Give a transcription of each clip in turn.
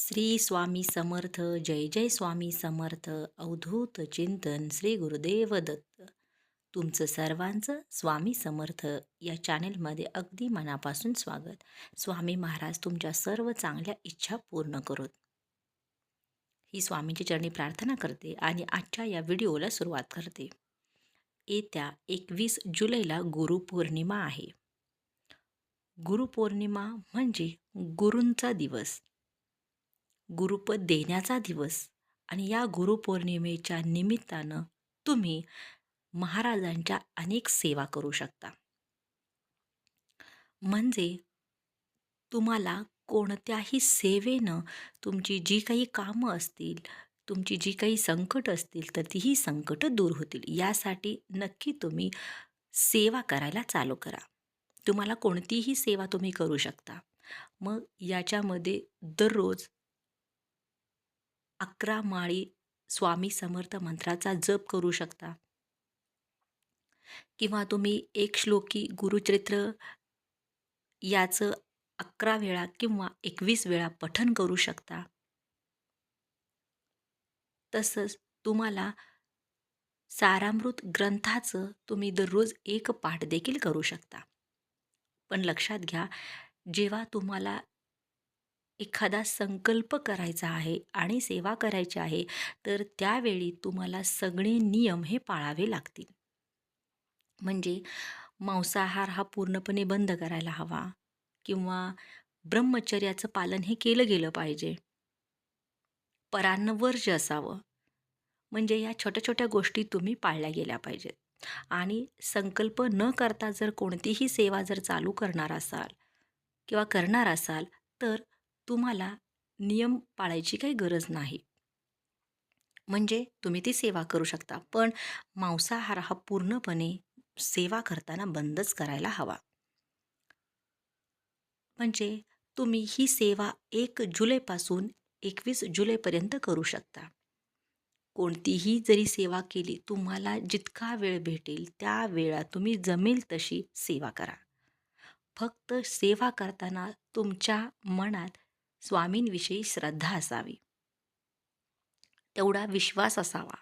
श्री स्वामी समर्थ जय जय स्वामी समर्थ अवधूत चिंतन श्री गुरुदेव दत्त. तुमचं सर्वांचं स्वामी समर्थ या चॅनेलमध्ये अगदी मनापासून स्वागत. स्वामी महाराज तुमच्या सर्व चांगल्या इच्छा पूर्ण करोत ही स्वामींची चरणी प्रार्थना करते आणि आजच्या या व्हिडिओला सुरुवात करते. येत्या एकवीस जुलैला गुरुपौर्णिमा आहे. गुरुपौर्णिमा म्हणजे गुरूंचा दिवस. गुरुपद देण्याचा दिवस आणि या गुरुपौर्णिमेच्या निमित्तानं तुम्ही महाराजांच्या अनेक सेवा करू शकता. म्हणजे तुम्हाला कोणत्याही सेवेनं तुमची जी काही कामं असतील तुमची जी काही संकट असतील तर तीही संकटं दूर होतील. यासाठी नक्की तुम्ही सेवा करायला चालू करा. तुम्हाला कोणतीही सेवा तुम्ही करू शकता. मग याच्यामध्ये दररोज अकरा माळी स्वामी समर्थ मंत्राचा जप करू शकता. किंवा तुम्ही एक श्लोकी गुरुचरित्र याचं अकरा वेळा किंवा एकवीस वेळा पठन करू शकता. तसंच तुम्हाला सारामृत ग्रंथाचं तुम्ही दररोज एक पाठ देखील करू शकता. पण लक्षात घ्या जेव्हा तुम्हाला एखादा संकल्प करायचा आहे आणि सेवा करायची आहे तर त्यावेळी तुम्हाला सगळे नियम हे पाळावे लागतील. म्हणजे मांसाहार हा पूर्णपणे बंद करायला हवा किंवा ब्रह्मचर्याचं पालन हे केलं गेलं पाहिजे. परान्न वर्ज असावं म्हणजे या छोट्या छोट्या गोष्टी तुम्ही पाळल्या गेल्या पाहिजेत. आणि संकल्प न करता जर कोणतीही सेवा जर चालू करणार असाल किंवा करणार असाल तर तुम्हाला नियम पाळायची काही गरज नाही. म्हणजे तुम्ही ती सेवा करू शकता पण मांसाहार हा पूर्णपणे सेवा करताना बंदच करायला हवा. म्हणजे तुम्ही ही सेवा एक जुलैपासून एकवीस जुलैपर्यंत करू शकता. कोणतीही जरी सेवा केली तुम्हाला जितका वेळ भेटेल त्या वेळा तुम्ही जमेल तशी सेवा करा. फक्त सेवा करताना तुमच्या मनात स्वामींविषयी श्रद्धा असावी. तेवढा विश्वास असावा.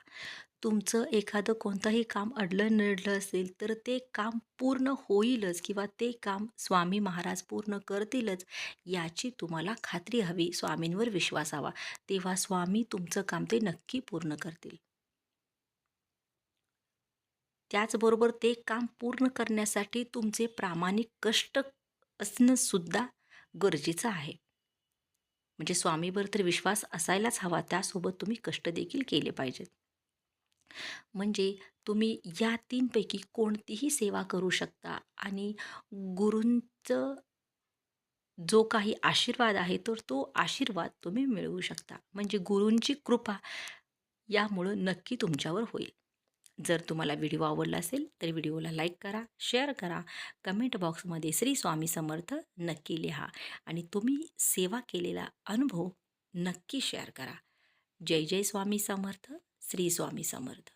तुमचं एखादं कोणतंही काम अडलं नडलं असेल तर ते काम पूर्ण होईलच किंवा ते काम स्वामी महाराज पूर्ण करतीलच याची तुम्हाला खात्री हवी. स्वामींवर विश्वास हवा. तेव्हा स्वामी तुमचं काम ते नक्की पूर्ण करतील. त्याचबरोबर ते काम पूर्ण करण्यासाठी तुमचे प्रामाणिक कष्ट असणंसुद्धा गरजेचं आहे. म्हणजे स्वामीवर तर विश्वास असायलाच हवा त्यासोबत तुम्ही कष्ट देखील केले पाहिजेत. म्हणजे तुम्ही या तीनपैकी कोणतीही सेवा करू शकता आणि गुरूंचं जो काही आशीर्वाद आहे तर तो आशीर्वाद तुम्ही मिळवू शकता. म्हणजे गुरूंची कृपा यामुळं नक्की तुमच्यावर होईल. जर तुम्हाला व्हिडिओ आवडला असेल तर व्हिडिओला लाईक करा शेअर करा. कमेंट बॉक्समध्ये श्री स्वामी समर्थ नक्की लिहा आणि तुम्ही सेवा केलेला अनुभव नक्की शेअर करा. जय जय स्वामी समर्थ श्री स्वामी समर्थ.